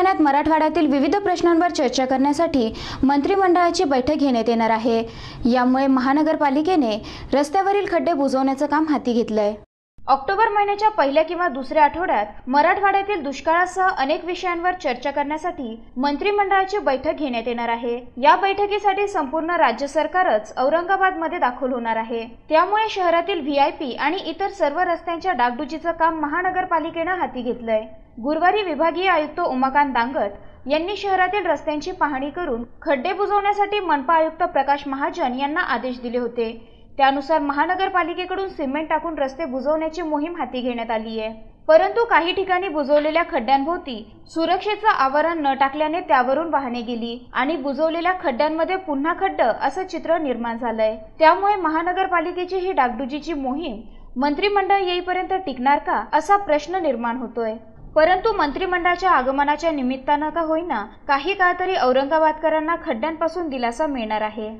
मराठवाड्यातील विविध प्रश्नांवर चर्चा करण्यासाठी मंत्रिमंडळाची बैठक घेण्यात येणार आहे. यामुळे महानगरपालिकेने रस्त्यावरील खड्डे बुजवण्याचं काम हाती घेतलंय. ऑक्टोबर महिन्याच्या पहिल्या किंवा दुसऱ्या आठवड्यात मराठवाड्यातील दुष्काळासह अनेक विषयांवर चर्चा करण्यासाठी मंत्रिमंडळाची बैठक घेण्यात येणार आहे. या बैठकीसाठी संपूर्ण राज्य सरकारच औरंगाबादमध्ये दाखल होणार आहे. त्यामुळे शहरातील व्हीआयपी आणि इतर सर्व रस्त्यांच्या डागडुजीचं काम महानगरपालिकेनं हाती घेतलंय. गुरुवारी विभागीय आयुक्त उमाकांत दांगट यांनी शहरातील रस्त्यांची पाहणी करून खड्डे बुजवण्यासाठी मनपा आयुक्त प्रकाश महाजन यांना आदेश दिले होते. त्यानुसार महानगरपालिकेकडून सिमेंट टाकून रस्ते बुजवण्याची मोहीम हाती घेण्यात आली आहे. परंतु काही ठिकाणी बुजवलेल्या खड्ड्यांभोवती सुरक्षेचं आवरण न टाकल्याने त्यावरून वाहने गेली आणि बुजवलेल्या खड्ड्यांमध्ये पुन्हा खड्ड असं चित्र निर्माण झालंय. त्यामुळे महानगरपालिकेची ही डागडुजीची मोहीम मंत्रिमंडळ येईपर्यंत टिकणार का असा प्रश्न निर्माण होतोय. परंतु मंत्रिमंडळाच्या आगमनाच्या निमित्तानं का होईना काही काळ तरी औरंगाबादकरांना खड्ड्यांपासून दिलासा मिळणार आहे.